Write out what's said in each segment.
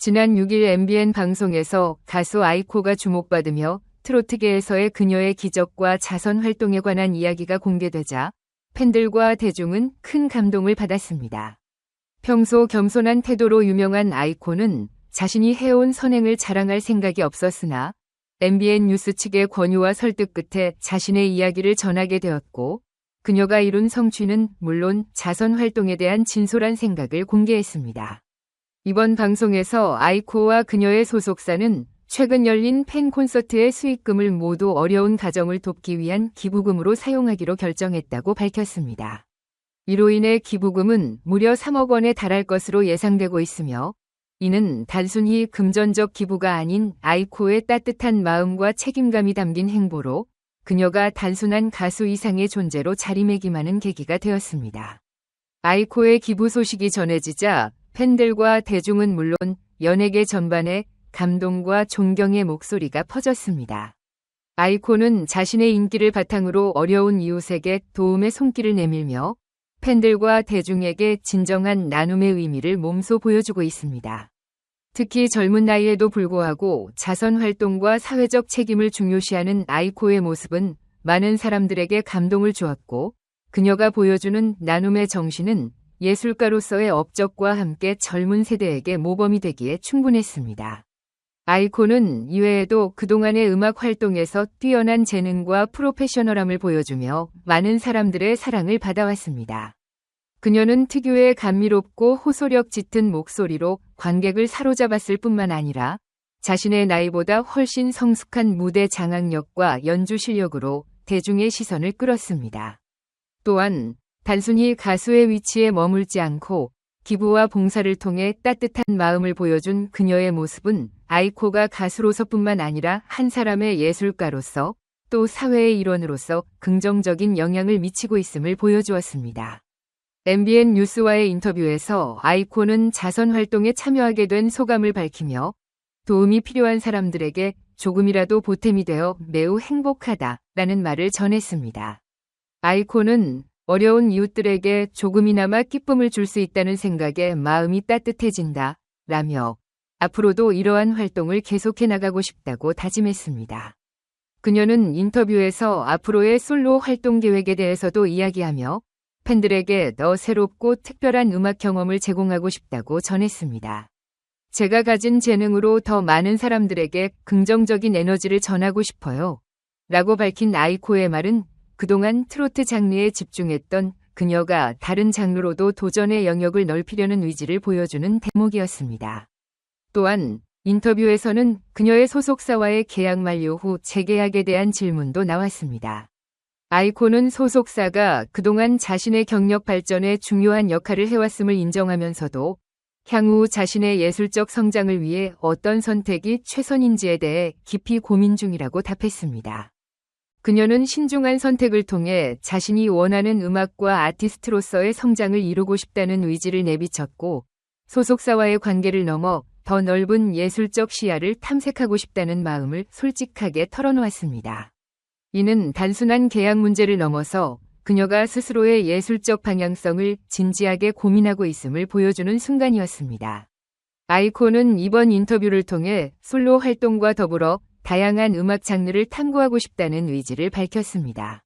지난 6일 MBN 방송에서 가수 아이코가 주목받으며 트로트계에서의 그녀의 기적과 자선 활동에 관한 이야기가 공개되자 팬들과 대중은 큰 감동을 받았습니다. 평소 겸손한 태도로 유명한 아이코는 자신이 해온 선행을 자랑할 생각이 없었으나 MBN 뉴스 측의 권유와 설득 끝에 자신의 이야기를 전하게 되었고 그녀가 이룬 성취는 물론 자선 활동에 대한 진솔한 생각을 공개했습니다. 이번 방송에서 아이코와 그녀의 소속사는 최근 열린 팬 콘서트의 수익금을 모두 어려운 가정을 돕기 위한 기부금으로 사용하기로 결정했다고 밝혔습니다. 이로 인해 기부금은 무려 3억 원에 달할 것으로 예상되고 있으며 이는 단순히 금전적 기부가 아닌 아이코의 따뜻한 마음과 책임감이 담긴 행보로 그녀가 단순한 가수 이상의 존재로 자리매김하는 계기가 되었습니다. 아이코의 기부 소식이 전해지자 팬들과 대중은 물론 연예계 전반에 감동과 존경의 목소리가 퍼졌습니다. 아이코는 자신의 인기를 바탕으로 어려운 이웃에게 도움의 손길을 내밀며 팬들과 대중에게 진정한 나눔의 의미를 몸소 보여주고 있습니다. 특히 젊은 나이에도 불구하고 자선 활동과 사회적 책임을 중요시하는 아이코의 모습은 많은 사람들에게 감동을 주었고 그녀가 보여주는 나눔의 정신은 예술가로서의 업적과 함께 젊은 세대에게 모범이 되기에 충분했습니다. 아이코는 이외에도 그동안의 음악 활동에서 뛰어난 재능과 프로페셔널함을 보여주며 많은 사람들의 사랑을 받아왔습니다. 그녀는 특유의 감미롭고 호소력 짙은 목소리로 관객을 사로잡았을 뿐만 아니라 자신의 나이보다 훨씬 성숙한 무대 장악력과 연주 실력으로 대중의 시선을 끌었습니다. 또한 단순히 가수의 위치에 머물지 않고 기부와 봉사를 통해 따뜻한 마음을 보여준 그녀의 모습은 아이코가 가수로서뿐만 아니라 한 사람의 예술가로서 또 사회의 일원으로서 긍정적인 영향을 미치고 있음을 보여주었습니다. MBN 뉴스와의 인터뷰에서 아이코는 자선 활동에 참여하게 된 소감을 밝히며 도움이 필요한 사람들에게 조금이라도 보탬이 되어 매우 행복하다 라는 말을 전했습니다. 아이코는 어려운 이웃들에게 조금이나마 기쁨을 줄 수 있다는 생각에 마음이 따뜻해진다. 라며 앞으로도 이러한 활동을 계속해 나가고 싶다고 다짐했습니다. 그녀는 인터뷰에서 앞으로의 솔로 활동 계획에 대해서도 이야기하며 팬들에게 더 새롭고 특별한 음악 경험을 제공하고 싶다고 전했습니다. 제가 가진 재능으로 더 많은 사람들에게 긍정적인 에너지를 전하고 싶어요. 라고 밝힌 아이코의 말은 그동안 트로트 장르에 집중했던 그녀가 다른 장르로도 도전의 영역을 넓히려는 의지를 보여주는 대목이었습니다. 또한 인터뷰에서는 그녀의 소속사와의 계약 만료 후 재계약에 대한 질문도 나왔습니다. 아이코는 소속사가 그동안 자신의 경력 발전에 중요한 역할을 해왔음을 인정하면서도 향후 자신의 예술적 성장을 위해 어떤 선택이 최선인지에 대해 깊이 고민 중이라고 답했습니다. 그녀는 신중한 선택을 통해 자신이 원하는 음악과 아티스트로서의 성장을 이루고 싶다는 의지를 내비쳤고 소속사와의 관계를 넘어 더 넓은 예술적 시야를 탐색하고 싶다는 마음을 솔직하게 털어놓았습니다. 이는 단순한 계약 문제를 넘어서 그녀가 스스로의 예술적 방향성을 진지하게 고민하고 있음을 보여주는 순간이었습니다. 아이콘은 이번 인터뷰를 통해 솔로 활동과 더불어 다양한 음악 장르를 탐구하고 싶다는 의지를 밝혔습니다.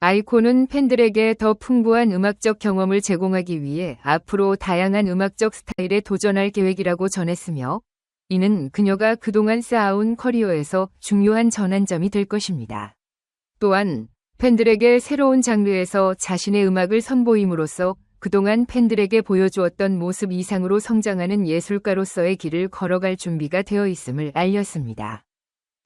아이콘은 팬들에게 더 풍부한 음악적 경험을 제공하기 위해 앞으로 다양한 음악적 스타일에 도전할 계획이라고 전했으며 이는 그녀가 그동안 쌓아온 커리어에서 중요한 전환점이 될 것입니다. 또한 팬들에게 새로운 장르에서 자신의 음악을 선보임으로써 그동안 팬들에게 보여주었던 모습 이상으로 성장하는 예술가로서의 길을 걸어갈 준비가 되어 있음을 알렸습니다.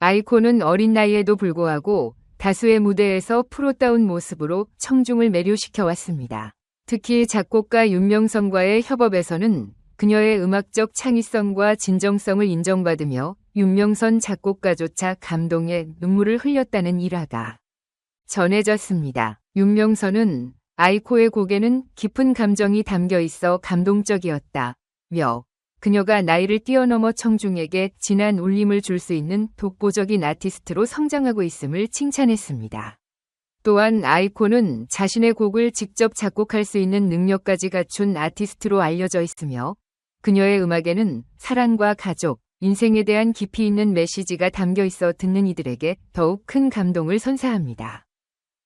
아이콘은 어린 나이에도 불구하고 다수의 무대에서 프로다운 모습으로 청중을 매료시켜 왔습니다. 특히 작곡가 윤명선과의 협업에서는 그녀의 음악적 창의성과 진정성을 인정받으며 윤명선 작곡가조차 감동에 눈물을 흘렸다는 일화가 전해졌습니다. 윤명선은 아이코의 곡에는 깊은 감정이 담겨 있어 감동적이었다. 며 그녀가 나이를 뛰어넘어 청중에게 진한 울림을 줄 수 있는 독보적인 아티스트로 성장하고 있음을 칭찬했습니다. 또한 아이콘은 자신의 곡을 직접 작곡할 수 있는 능력까지 갖춘 아티스트로 알려져 있으며 그녀의 음악에는 사랑과 가족, 인생에 대한 깊이 있는 메시지가 담겨 있어 듣는 이들에게 더욱 큰 감동을 선사합니다.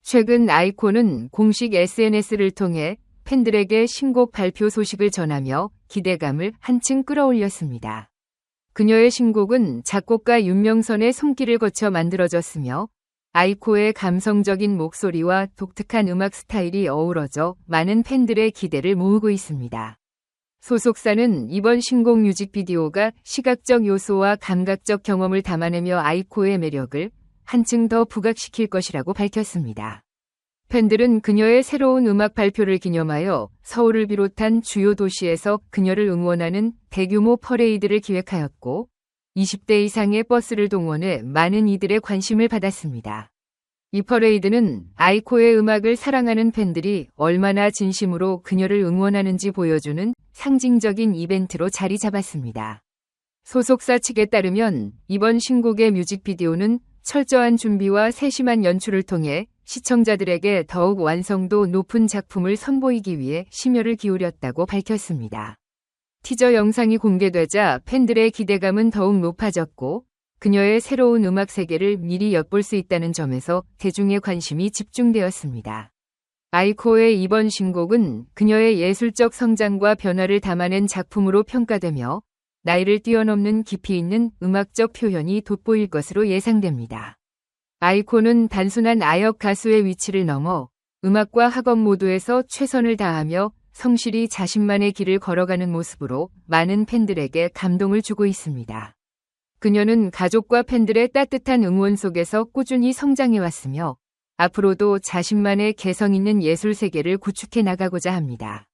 최근 아이콘은 공식 SNS를 통해 팬들에게 신곡 발표 소식을 전하며 기대감을 한층 끌어올렸습니다. 그녀의 신곡은 작곡가 윤명선의 손길을 거쳐 만들어졌으며 아이코의 감성적인 목소리와 독특한 음악 스타일이 어우러져 많은 팬들의 기대를 모으고 있습니다. 소속사는 이번 신곡 뮤직비디오가 시각적 요소와 감각적 경험을 담아내며 아이코의 매력을 한층 더 부각시킬 것이라고 밝혔습니다. 팬들은 그녀의 새로운 음악 발표를 기념하여 서울을 비롯한 주요 도시에서 그녀를 응원하는 대규모 퍼레이드를 기획하였고 20대 이상의 버스를 동원해 많은 이들의 관심을 받았습니다. 이 퍼레이드는 아이코의 음악을 사랑하는 팬들이 얼마나 진심으로 그녀를 응원하는지 보여주는 상징적인 이벤트로 자리 잡았습니다. 소속사 측에 따르면 이번 신곡의 뮤직비디오는 철저한 준비와 세심한 연출을 통해 시청자들에게 더욱 완성도 높은 작품을 선보이기 위해 심혈을 기울였다고 밝혔습니다. 티저 영상이 공개되자 팬들의 기대감은 더욱 높아졌고 그녀의 새로운 음악 세계를 미리 엿볼 수 있다는 점에서 대중의 관심이 집중되었습니다. 아이코의 이번 신곡은 그녀의 예술적 성장과 변화를 담아낸 작품으로 평가되며 나이를 뛰어넘는 깊이 있는 음악적 표현이 돋보일 것으로 예상됩니다. 아이코는 단순한 아역 가수의 위치를 넘어 음악과 학업 모두에서 최선을 다하며 성실히 자신만의 길을 걸어가는 모습으로 많은 팬들에게 감동을 주고 있습니다. 그녀는 가족과 팬들의 따뜻한 응원 속에서 꾸준히 성장해왔으며 앞으로도 자신만의 개성 있는 예술 세계를 구축해 나가고자 합니다.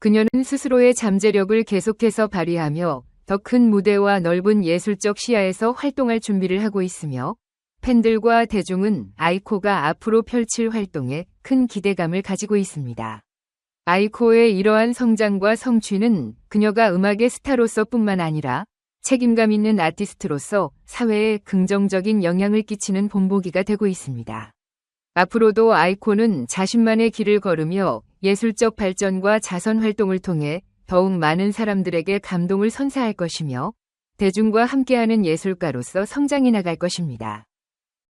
그녀는 스스로의 잠재력을 계속해서 발휘하며 더 큰 무대와 넓은 예술적 시야에서 활동할 준비를 하고 있으며 팬들과 대중은 아이코가 앞으로 펼칠 활동에 큰 기대감을 가지고 있습니다. 아이코의 이러한 성장과 성취는 그녀가 음악의 스타로서 뿐만 아니라 책임감 있는 아티스트로서 사회에 긍정적인 영향을 끼치는 본보기가 되고 있습니다. 앞으로도 아이코는 자신만의 길을 걸으며 예술적 발전과 자선 활동을 통해 더욱 많은 사람들에게 감동을 선사할 것이며 대중과 함께하는 예술가로서 성장해 나갈 것입니다.